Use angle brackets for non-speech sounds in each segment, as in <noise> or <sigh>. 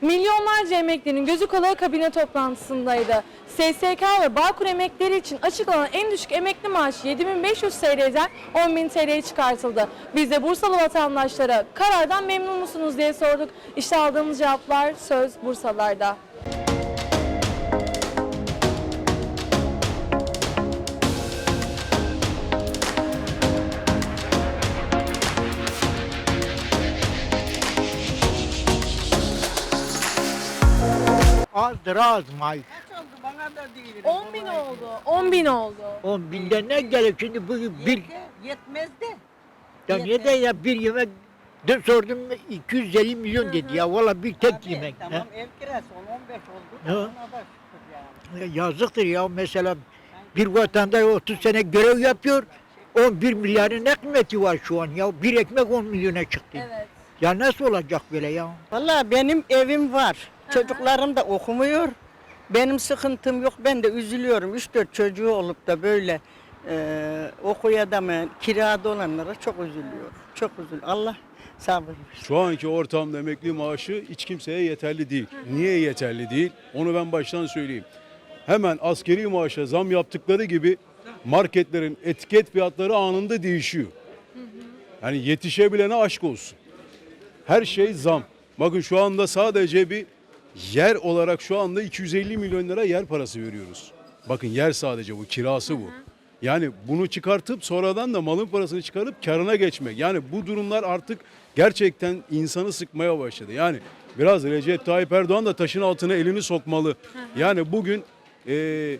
Milyonlarca emeklinin gözü kulağı kabine toplantısındaydı. SSK ve Bağkur emeklileri için açıklanan en düşük emekli maaşı 7500 TL'den 10.000 TL'ye çıkartıldı. Biz de Bursalı vatandaşlara karardan memnun musunuz diye sorduk. İşte aldığımız cevaplar söz Bursalılarda. Azdır az may. 10 bin oldu. 10 bin oldu. 10 binden ne gelir şimdi bu bir Yetmez de. ya niye de ya bir yemek dün sordum 250 milyon dedi ya valla bir tek Tabii, yemek. Tamam ev kirası 10-15 oldu. Ha. Ona da şükür yani. Ya Yazıktır ya mesela bir vatandaş 30 sene görev yapıyor 11 milyarın ne kıymeti var şu an ya bir ekmek 10 milyona çıktı. Evet. Ya nasıl olacak böyle ya? Vallahi benim evim var. Çocuklarım da okumuyor. Benim sıkıntım yok. Ben de üzülüyorum. 3-4 çocuğu olup da böyle e, okuyadamayan, kirada olanlara çok üzülüyorum. Çok üzül. Allah sabır versin. Şu anki ortamda emekli maaşı hiç kimseye yeterli değil. Niye yeterli değil? Onu ben baştan söyleyeyim. Hemen askeri maaşa zam yaptıkları gibi marketlerin etiket fiyatları anında değişiyor. Yani yetişebilene aşk olsun. Her şey zam. Bakın şu anda sadece bir yer olarak şu anda 250 milyon lira yer parası veriyoruz. Bakın yer sadece bu, kirası bu. Yani bunu çıkartıp sonradan da malın parasını çıkarıp karına geçmek. Yani bu durumlar artık gerçekten insanı sıkmaya başladı. Yani biraz Recep Tayyip Erdoğan da taşın altına elini sokmalı. Yani bugün eee,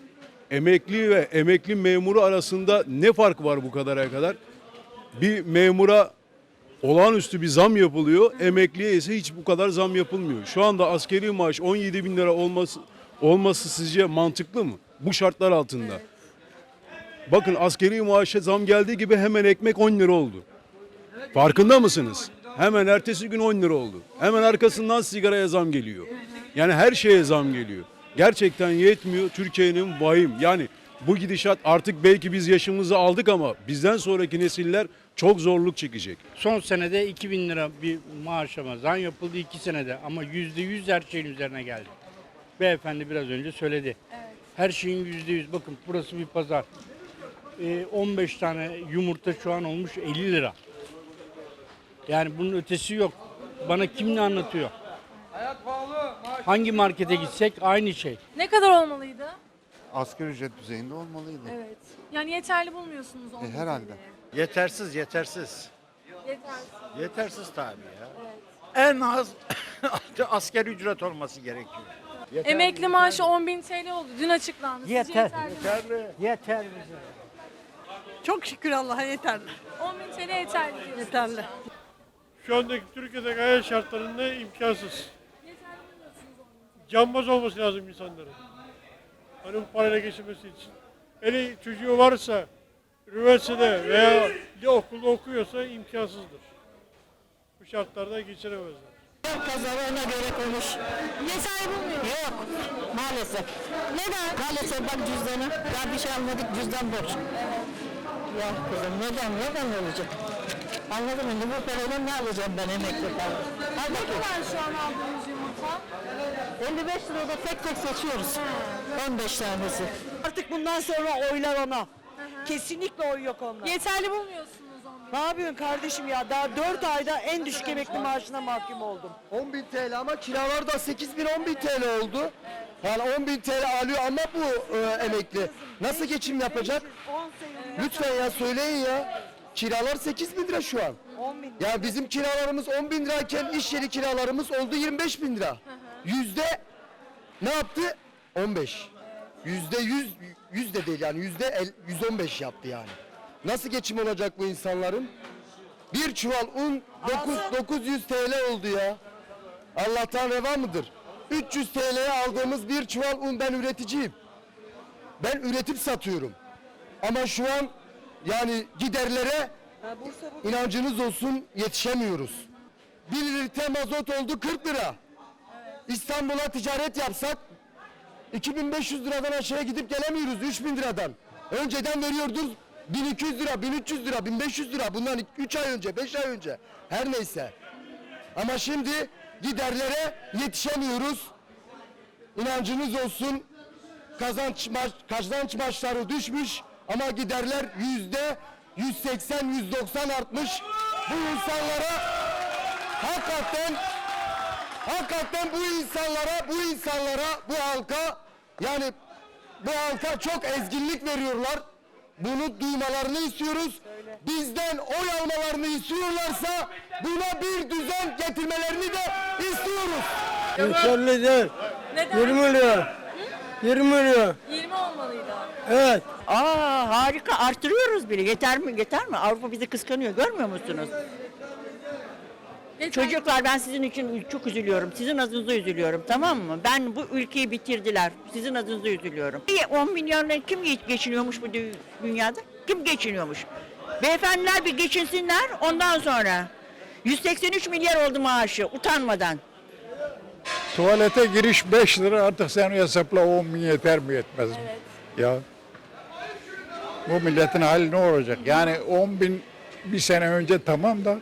emekli ve emekli memuru arasında ne fark var bu kadara kadar? Bir memura olağanüstü bir zam yapılıyor. Emekliye ise hiç bu kadar zam yapılmıyor. Şu anda askeri maaş 17 bin lira olması, olması sizce mantıklı mı? Bu şartlar altında. Bakın askeri maaşa zam geldiği gibi hemen ekmek 10 lira oldu. Farkında mısınız? Hemen ertesi gün 10 lira oldu. Hemen arkasından sigaraya zam geliyor. Yani her şeye zam geliyor. Gerçekten yetmiyor. Türkiye'nin vahim. Yani bu gidişat artık belki biz yaşımızı aldık ama bizden sonraki nesiller çok zorluk çekecek. Son senede 2000 lira bir maaşlama zam yapıldı iki senede ama yüzde yüz her şeyin üzerine geldi. Beyefendi biraz önce söyledi. Her şeyin yüzde yüz. Bakın burası bir pazar. Ee, 15 tane yumurta şu an olmuş 50 lira. Yani bunun ötesi yok. Bana kim ne anlatıyor? Hangi markete gitsek aynı şey. Ne kadar olmalıydı? Asgari ücret düzeyinde olmalıydı. Evet. Yani yeterli bulmuyorsunuz 10 bin E, herhalde. TL'yi. Yetersiz, yetersiz. Yetersiz. Yetersiz tabii ya. En az <laughs> askeri ücret olması gerekiyor. Emekli maaşı 10 bin TL oldu. Dün açıklandı. Sizce Yeter. yeterli mi? Yeter. Çok şükür Allah'a yeterli. 10 bin TL yeterli diyorsunuz. Yeterli. Şu andaki Türkiye'deki hayat şartlarında imkansız. Cambaz olması lazım insanların. Hani bu parayla geçirmesi için. Hele çocuğu varsa üniversitede veya bir okulda okuyorsa imkansızdır. Bu şartlarda geçiremezler. Pazarına göre konuş. Yeterli bulmuyor. Yok maalesef. Neden? Maalesef bak cüzdanı. Daha bir şey almadık cüzdan boş. Ya kızım neden neden olacak? Anladın mı? Bu parayla ne alacağım ben emekli falan? Al Ne bakayım. kadar şu an aldığınız yumurta? 55 lirada tek tek seçiyoruz. 15 tanesi. Artık bundan sonra oylar ona. Kesinlikle oy yok onda. Yeterli bulmuyorsunuz 10 bin. Ne yapıyorsun kardeşim ya? Daha 4 ayda en düşük emekli maaşına mahkum oldum. 10.000 TL ama kiralar da 8 bin 10 bin TL oldu. Yani 10 bin TL alıyor ama bu e, emekli. Nasıl geçim yapacak? 10 sene Lütfen ya söyleyin ya. Kiralar 8 bin lira şu an. 10 bin. Ya bizim kiralarımız 10 bin lirayken iş yeri kiralarımız oldu 25 bin lira. Yüzde ne yaptı? 15. Yüzde 100, yüz de değil yani yüzde el- 115 yaptı yani. Nasıl geçim olacak bu insanların? Bir çuval un 9, 900 TL oldu ya. Allah'tan reva mıdır? 300 TL'ye aldığımız bir çuval un ben üreticiyim. Ben üretip satıyorum. Ama şu an yani giderlere inancınız olsun yetişemiyoruz. 1 litre mazot oldu 40 lira. İstanbul'a ticaret yapsak 2500 liradan aşağıya gidip gelemiyoruz 3000 liradan. Önceden veriyorduk 1200 lira, 1300 lira, 1500 lira bundan 3 ay önce, 5 ay önce her neyse. Ama şimdi giderlere yetişemiyoruz. İnancınız olsun kazanç maç, kazanç maçları düşmüş ama giderler yüzde 180 190 artmış. Bu insanlara hakikaten hakikaten bu insanlara bu insanlara bu halka yani bu halka çok ezginlik veriyorlar. Bunu duymalarını istiyoruz. Bizden oy almalarını istiyorlarsa buna bir düzen getirmelerini de istiyoruz. Yeterli değil. Neden? 20 lira. 20 lira. 20 olmalıydı. Evet. Aa harika artırıyoruz bile. Yeter mi? Yeter mi? Avrupa bizi kıskanıyor. Görmüyor musunuz? Çocuklar ben sizin için çok üzülüyorum. Sizin adınıza üzülüyorum tamam mı? Ben bu ülkeyi bitirdiler. Sizin adınıza üzülüyorum. İyi, 10 milyonla kim geç- geçiniyormuş bu dü- dünyada? Kim geçiniyormuş? Beyefendiler bir geçinsinler ondan sonra. 183 milyar oldu maaşı utanmadan. Tuvalete giriş 5 lira artık sen hesapla 10 bin yeter mi yetmez mi? Ya bu milletin hali ne olacak? Yani 10 bin bir sene önce tamam da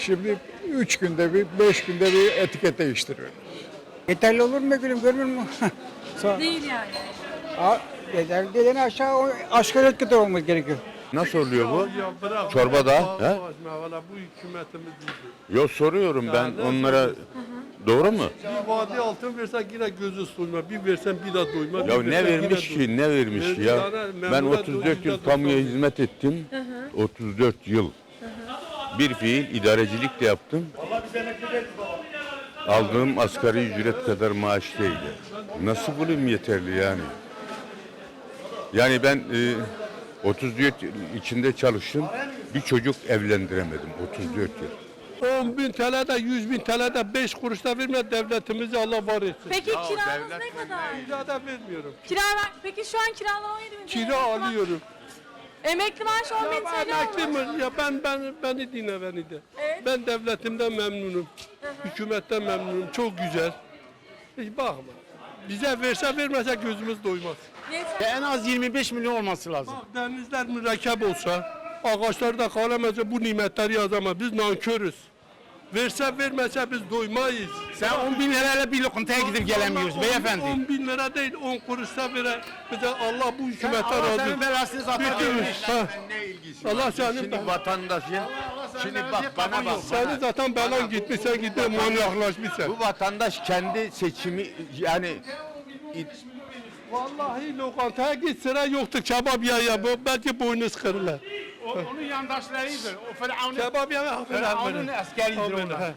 şimdi 3 günde bir 5 günde bir etiket değiştiriyor. Yeterli olur mu gülüm görmüyor musun? <laughs> Değil yani. Yeterli değil aşağı o asgari kadar olması gerekiyor. Nasıl oluyor bu? Ya bırak. Çorbada, Allah he? aşkına, valla bu hükümetimiz değil. Yo soruyorum ben ne onlara. Doğru mu? Bir vadi altın versen yine gözü doyma. Bir versen bir daha doyma. Ya bir ne versen vermiş ki ne vermiş Verdi ya? yani, Ben memura 34 yıl kamuya hizmet ettim. 34 yıl. Bir fiil idarecilik de yaptım. Aldığım asgari ücret kadar maaş değil. Nasıl bulayım yeterli yani? Yani ben e, 34 yıl içinde çalıştım. Bir çocuk evlendiremedim 34 yıl. 10 bin TL de 100 bin TL de 5 kuruş da verme devletimizi Allah var etsin. Peki kiranız ne kadar? Kira da vermiyorum. Kira ver. Peki şu an kiralama 17 bin TL. Kira alıyorum. Emekli maaş 10 bin Ben TL emekli olmuş. mi? Ya ben ben beni dinle beni de. Evet. Ben devletimden memnunum. Hükümetten memnunum. Çok güzel. Hiç bakma. Bize verse vermese gözümüz doymaz. Yeter. En az 25 milyon olması lazım. Bak denizler mürekkep olsa, ağaçlar da kalemezse bu nimetleri yazamaz. Biz nankörüz. Verse vermese biz doymayız. Sen 10 bin lirayla bir lokantaya gidip gelemiyoruz On- beyefendi. 10 bin lira değil, 10 kuruşsa vere bize Allah bu hükümete Allah razı senin olsun. belasını zaten Bitti mi? vermiş. Ha. Ne ilgisi Allah senin Şimdi vatandaşın, şimdi bak bana bak. Senin zaten belan gitmiş, sen gittin manyaklaşmışsın. Bu vatandaş kendi seçimi yani Vallahi lokantaya git sıra yoktu kebap ya ya bu belki boynuz kırılır. Onun yandaşlarıydı. O Firavun'un Kebap ya Firavun'un askeridir onlar.